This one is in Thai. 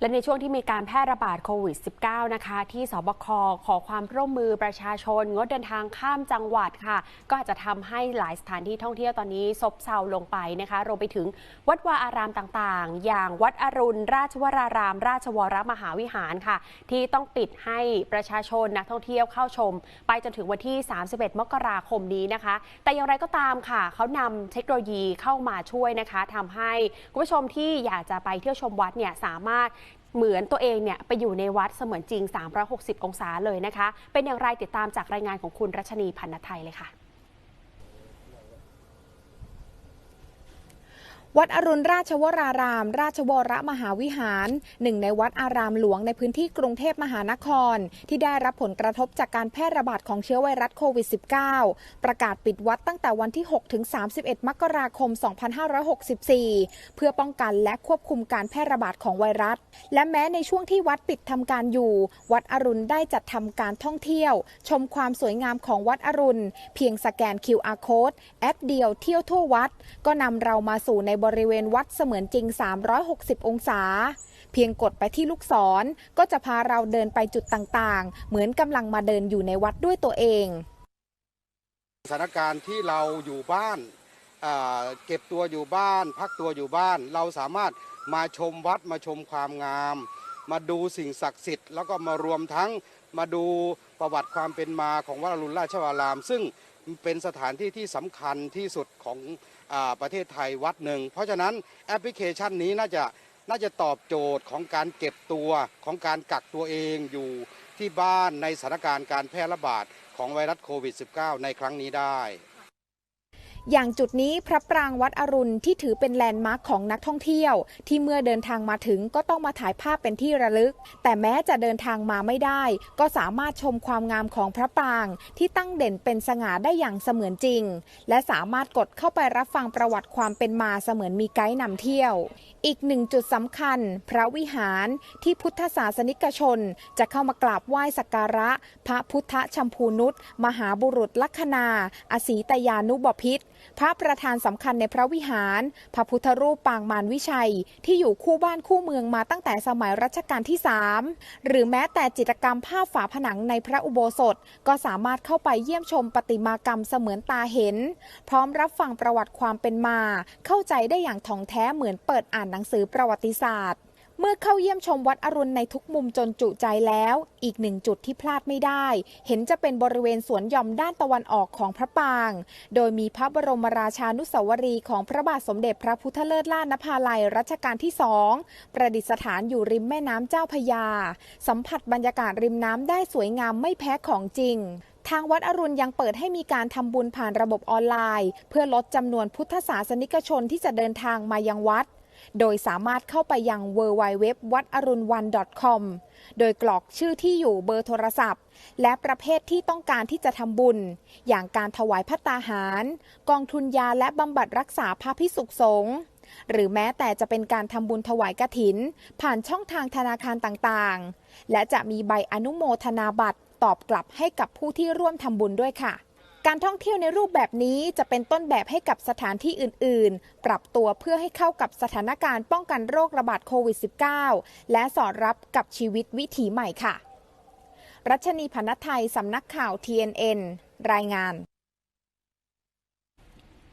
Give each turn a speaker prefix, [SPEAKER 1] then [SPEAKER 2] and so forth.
[SPEAKER 1] และในช่วงที่มีการแพร่ระบาดโควิด -19 นะคะ ที่สบคขอความร่วมมือประชาชน งดเดินทางข้ามจังหวัดค่ะ ก็อาจจะทำให้หลายสถานที่ท่องเที่ยวตอนนี้ซบเซาลงไปนะคะรวมไปถึงวัดวาอารามต่างๆ อย่างวัดอรุณ ราชวราราม ราชวรมหาวิหารค่ะ ที่ต้องปิดให้ประชาชนนักท่องเที่ยวเข้าชม ไปจนถึงวันที่ 31 มกราคมนี้นะคะ แต่อย่างไรก็ตามค่ะเขานำเทคโนโลยีเข้ามาช่วยนะคะทำให้คุณผู้ชมที่อยากจะไปเที่ยวชมวัดเนี่ยสามารถ เหมือนตัวเองเนี่ยไปอยู่ในวัดเสมือนจริง 360 องศาเลยนะคะ เป็นอย่างไรติดตามจากรายงานของคุณรัชนีพันนไทยเลยค่ะ
[SPEAKER 2] วัดอรุณราชวราราม ราชวรมหาวิหาร หนึ่งในวัดอารามหลวงในพื้นที่กรุงเทพมหานคร ที่ได้รับผลกระทบจากการแพร่ระบาดของเชื้อไวรัสโควิด -19 ประกาศปิดวัดตั้งแต่วันที่ 6 ถึง 31 มกราคม 2564 เพื่อป้องกันและควบคุมการแพร่ระบาดของไวรัส และแม้ในช่วงที่วัดปิดทำการอยู่ วัดอรุณได้จัดทำการท่องเที่ยว ชมความสวยงามของวัดอรุณ เพียงสแกน QR code แอปเดียวเที่ยวทั่ววัด ก็นำเรามาสู่ในบริเวณวัดเสมือนจริง 360 องศา เพียงกดไปที่ลูกศรก็จะพาเราเดินไปจุดต่างๆ เหมือนกำลังมาเดินอยู่ในวัดด้วยตัวเอง
[SPEAKER 3] สถานการณ์ที่เราอยู่บ้านอ่าเก็บตัวอยู่บ้าน พักตัวอยู่บ้าน เราสามารถมาชมวัดมาชมความงาม มาดูสิ่งศักดิ์สิทธิ์ แล้วก็มารวมทั้งมาดูประวัติความเป็นมาของวัดอรุณราชวราราม ซึ่งเป็นสถานที่ที่สำคัญที่สุดของ ประเทศไทยวัดหนึ่ง เพราะฉะนั้นแอปพลิเคชันนี้น่าจะน่าจะตอบโจทย์ของการเก็บตัวของการกักตัวเองอยู่ที่บ้านในสถานการณ์การแพร่ระบาดของไวรัสโควิด -19 ในครั้งนี้ได้
[SPEAKER 2] อย่างจุดนี้พระปรางวัดอรุณที่ถือเป็นแลนด์มาร์คของนักท่องเที่ยว ที่เมื่อเดินทางมาถึงก็ต้องมาถ่ายภาพเป็นที่ระลึก แต่แม้จะเดินทางมาไม่ได้ ก็สามารถชมความงามของพระปราง ที่ตั้งเด่นเป็นสง่าได้อย่างเสมือนจริง และสามารถกดเข้าไปรับฟังประวัติความเป็นมาเสมือนมีไกด์นำเที่ยว อีกหนึ่งจุดสำคัญ พระวิหารที่พุทธศาสนิกชน จะเข้ามากราบไหว้สักการะ พระพุทธชัมพูนุษมหาบุรุษลัคนา อสีตยานุบพิษพระประธานสำคัญในพระวิหาร พระพุทธรูปปางมารวิชัย ที่อยู่คู่บ้านคู่เมืองมาตั้งแต่สมัยรัชกาลที่3หรือแม้แต่จิตรกรรมภาพฝาผนังในพระอุโบสถ ก็สามารถเข้าไปเยี่ยมชมประติมากรรมเสมือนตาเห็น พร้อมรับฟังประวัติความเป็นมา เข้าใจได้อย่างถ่องแท้เหมือนเปิดอ่านหนังสือประวัติศาสตร์ เมื่อเข้าเยี่ยมชมวัดอรุณในทุกมุมจนจุใจแล้ว อีกหนึ่งจุดที่พลาดไม่ได้ เห็นจะเป็นบริเวณสวนหย่อมด้านตะวันออกของพระปาง โดยมีพระบรมราชานุสาวรีย์ของพระบาทสมเด็จพระพุทธเลิศล่านภาลัยรัชกาลที่สองประดิษฐานอยู่ริมแม่น้ำเจ้าพยา สัมผัสบรรยากาศริมน้ำได้สวยงามไม่แพ้ของจริงทางวัดอรุณยังเปิดให้มีการทำบุญผ่านระบบออนไลน์ เพื่อลดจำนวนพุทธศาสนิกชนที่จะเดินทางมายังวัด โดยสามารถเข้าไปยัง w w w วัดอรุณวัน .com โดยกรอกชื่อที่อยู่เบอร์โทรศัพท์ และประเภทที่ต้องการที่จะทำบุญ อย่างการถวายพัตตาหาร กองทุนยาและบำบัดรักษาพระพิสุขสงฆ์หรือแม้แต่จะเป็นการทำบุญถวายกระถิน ผ่านช่องทางธนาคารต่างๆ และจะมีใบอนุโมทนาบัตรตอบกลับให้กับผู้ที่ร่วมทำบุญด้วยค่ะ การท่องเที่ยวในรูปแบบนี้จะเป็นต้นแบบให้กับสถานที่อื่น ๆ ปรับตัวเพื่อให้เข้ากับสถานการณ์ป้องกันโรคระบาดโควิด -19 และสอดรับกับชีวิตวิถีใหม่ค่ะ รัชนีพนไทยสำนักข่าว TNN รายงาน